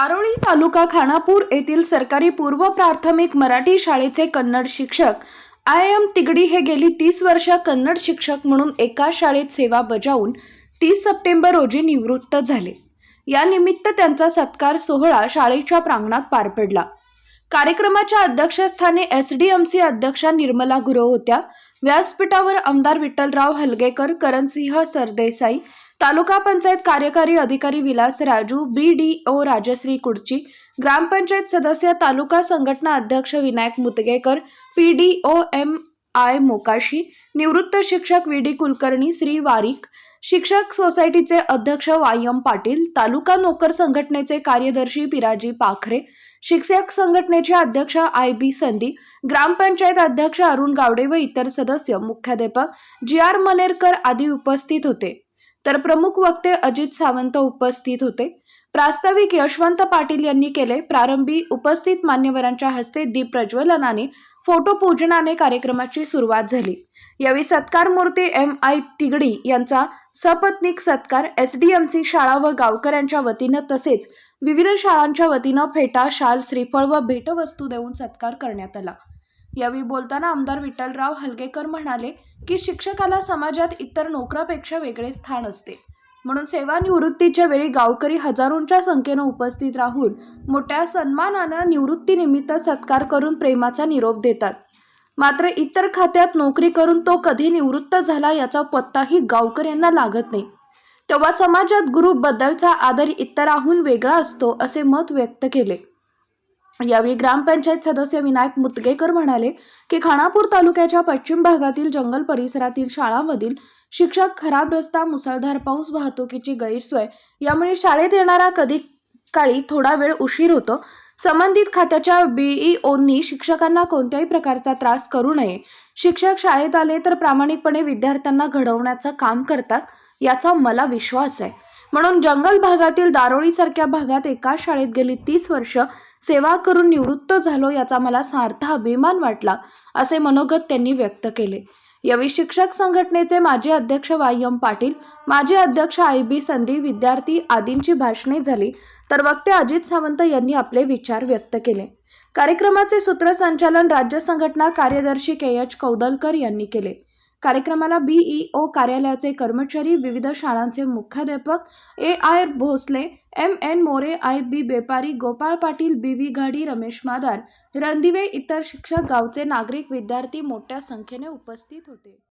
चारोळी तालुका खानापूर येथील सरकारी पूर्व प्राथमिक मराठी शाळेचे कन्नड शिक्षक आय एम तिगडी हे गेली तीस वर्ष कन्नड शिक्षक म्हणून एका शाळेत सेवा बजावून तीस सप्टेंबर रोजी निवृत्त झाले. या निमित्त त्यांचा सत्कार सोहळा शाळेच्या प्रांगणात पार पडला. कार्यक्रमाच्या अध्यक्षस्थानी एस डी एम सी अध्यक्षा निर्मला गुरव होत्या. व्यासपीठावर आमदार विठ्ठलराव हलगेकर करणसिंह सरदेसाई तालुका पंचायत कार्यकारी अधिकारी Vilas Raju B D O Rajshree Kudchi ग्रामपंचायत सदस्य तालुका संघटना अध्यक्ष Vinayak Mutgekar P D O M I Mokashi निवृत्त शिक्षक व्ही डी कुलकर्णी श्री वारीक शिक्षक सोसायटीचे अध्यक्ष वाय एम पाटील तालुका नोकर संघटनेचे कार्यदर्शी पिराजी पाखरे शिक्षक संघटनेचे अध्यक्ष आय बी संधी ग्रामपंचायत अध्यक्ष अरुण गावडे व इतर सदस्य मुख्याध्यापक जी आर मनेरकर आदी उपस्थित होते. तर प्रमुख वक्ते अजित सावंत उपस्थित होते. प्रास्ताविक यशवंत पाटील यांनी केले प्रारंभी उपस्थित मान्यवरांच्या हस्ते दीप प्रज्वलनाने फोटो पूजनाने कार्यक्रमाची सुरुवात झाली. यावेळी सत्कार मूर्ती एम आय तिगडी यांचा सपत्नीक सत्कार एस डी एम सी शाळा व गावकऱ्यांच्या वतीनं तसेच विविध शाळांच्या वतीनं फेटा शाल श्रीफळ व भेटवस्तू देऊन सत्कार करण्यात आला. यावेळी बोलताना आमदार विठ्ठलराव हलगेकर म्हणाले की शिक्षकाला समाजात इतर नोकरापेक्षा वेगळे स्थान असते. म्हणून सेवानिवृत्तीच्या वेळी गावकरी हजारोंच्या संख्येनं उपस्थित राहून मोठ्या सन्मानानं निवृत्तीनिमित्त सत्कार करून प्रेमाचा निरोप देतात. मात्र इतर खात्यात नोकरी करून तो कधी निवृत्त झाला याचा पत्ताही गावकऱ्यांना लागत नाही. तेव्हा समाजात गुरुबद्दलचा आदर इतराहून वेगळा असतो असे मत व्यक्त केले. यावेळी ग्रामपंचायत सदस्य विनायक मुतगेकर म्हणाले की खानापूर तालुक्याच्या पश्चिम भागातील जंगल परिसरातील शाळांमधील शिक्षक खराब रस्ता मुसळधार पाऊस वाहतुकीची गैरसोय यामुळे शाळेत येणारा कधी काळी थोडा वेळ उशीर होतो. संबंधित खात्याच्या बीईओंनी शिक्षकांना कोणत्याही प्रकारचा त्रास करू नये. शिक्षक शाळेत आले तर प्रामाणिकपणे विद्यार्थ्यांना घडवण्याचं काम करतात याचा मला विश्वास आहे. म्हणून जंगल भागातील दारोळीसारख्या भागात एका शाळेत गेली तीस वर्ष सेवा करून निवृत्त झालो याचा मला सार्थ अभिमान वाटला असे मनोगत त्यांनी व्यक्त केले. यावेळी शिक्षक संघटनेचे माजी अध्यक्ष वाय. एम. पाटील माजी अध्यक्ष आय. बी. संधी विद्यार्थी आदींची भाषणे झाली तर वक्ते अजित सावंत यांनी आपले विचार व्यक्त केले. कार्यक्रमाचे सूत्रसंचालन राज्य संघटना कार्यदर्शी के. एच. कौदलकर यांनी केले. कार्यक्रमाला बीईओ कार्यालयाचे कर्मचारी विविध शाळांचे मुख्याध्यापक A I Bhosale M N More I B Bepari Gopal Patil B V Ghadi Ramesh Madar Randive इतर शिक्षक गावचे नागरिक विद्यार्थी मोठ्या संख्येने उपस्थित होते.